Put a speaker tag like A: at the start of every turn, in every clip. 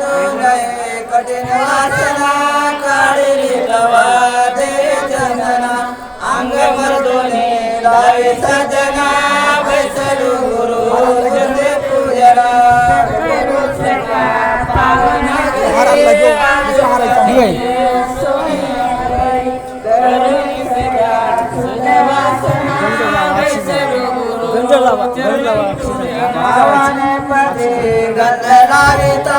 A: गये कठीण वासना काढली तवा दे चंदना अंग मर्दोने लावे सजना बैसलू गुरु चंदे पूजना पदे गंध लाविता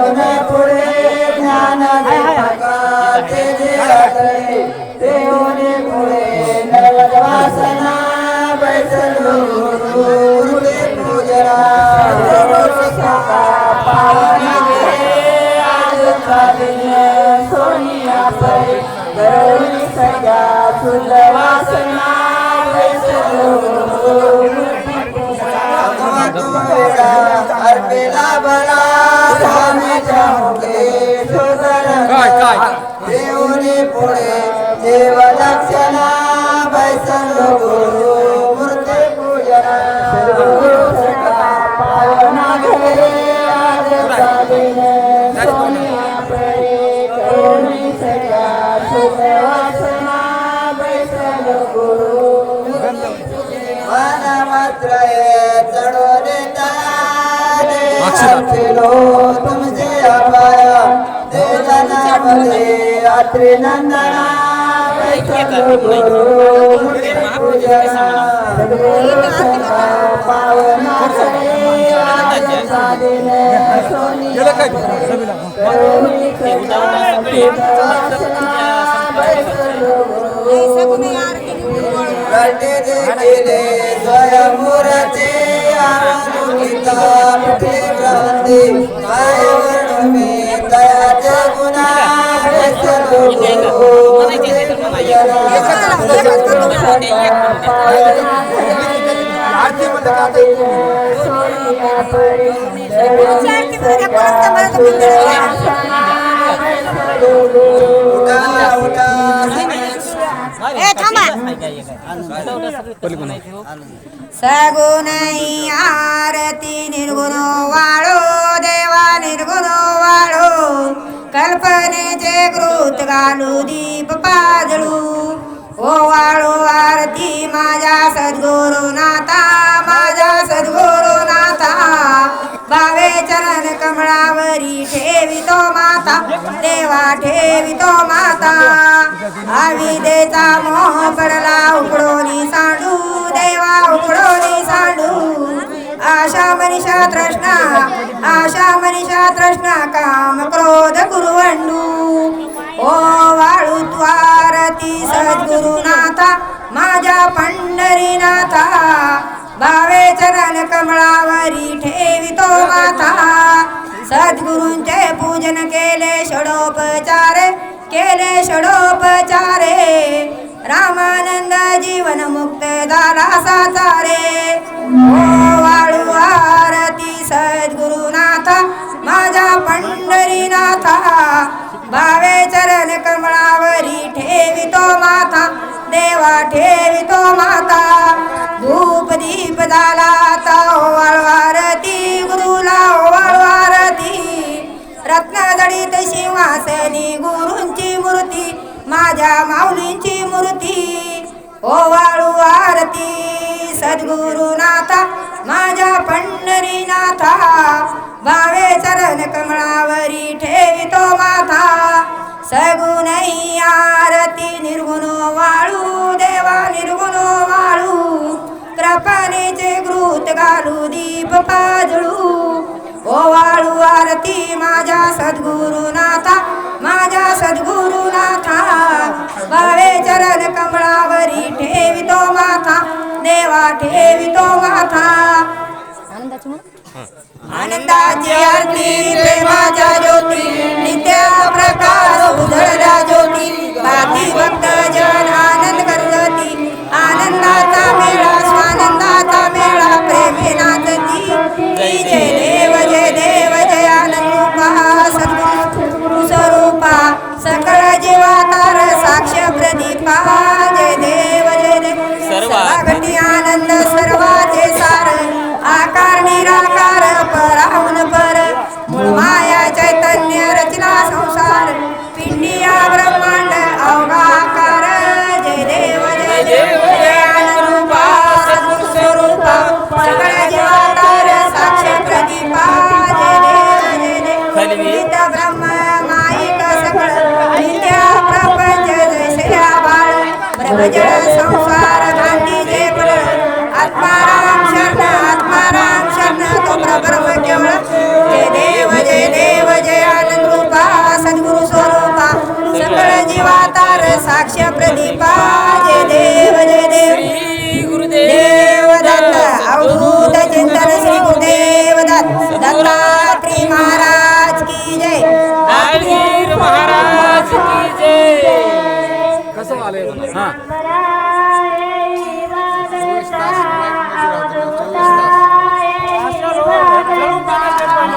A: गुरु मन मात्र चढो फिरो तुमचे अपाया ते जनामध्ये नंदना पावना रटे देखिले स्वयंमुरते आनुकिता पुठे भ्रांती काय वर्णवे तयाचे गुणा व्यसलो
B: थांबा आरती निर्गुण वाळो देवा निर्गुण वाळो. कल्पनेचे कृत घालू दीप पाजळू ओ वाळो आरती माझ्या सद्गुरु नाथा माझ्या सद्गुरु नाथा भावे चरण कमळा कमळावरी ठेवितो माता देवा ठेवितो माता. आविदेचा मोह पडला उकडोनी सांडू देवा उकडोनी सांडू. आशा मनीषा तृष्णा आशा मनीषा तृष्णा काम क्रोध कुरुवंडू. ओ वाळू त्वारती सद्गुरुनाथा माझ्या पंढरीनाथा भावे चरण कमळावरी ठेवितो माता. सद्गुरूंचे पूजन केले षडोपचार केले षडोपचारे. रामानंद जीवन मुक्त झाला साचारे वाळू आरती सद्गुरुनाथा माझा पंढरीनाथा. भावे चरण कमळावरी ठेवितो माथा देवा ठेवितो माता धूप दीप झाला आता वाळवा सिंहासनी गुरूंची मूर्ती माझ्या माऊलींची मूर्ती. ओवाळू आरती सद्गुरुनाथा माझ्या पंढरीनाथा भावे चरण कमळावरी ठेवितो माथा. सगुणई आरती निर्गुण वाळू देवा निर्गुण वाळू. कृपणेचे घृत घालू दीप पाजळू. ओ वाळू आरती माझ्या सद्गुरुनाथा ठेवितो माथा आनंदाची आरती प्रेमाच्या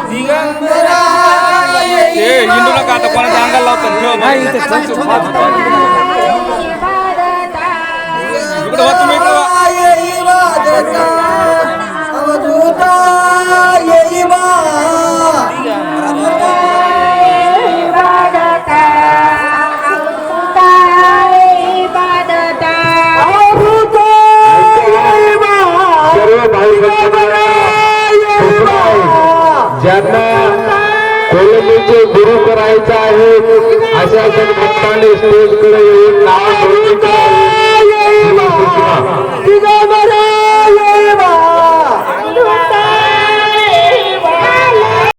A: दिगंबरा ये हिंदूला का
B: आता कोणाचा अंगाला लावतात
C: Thank you.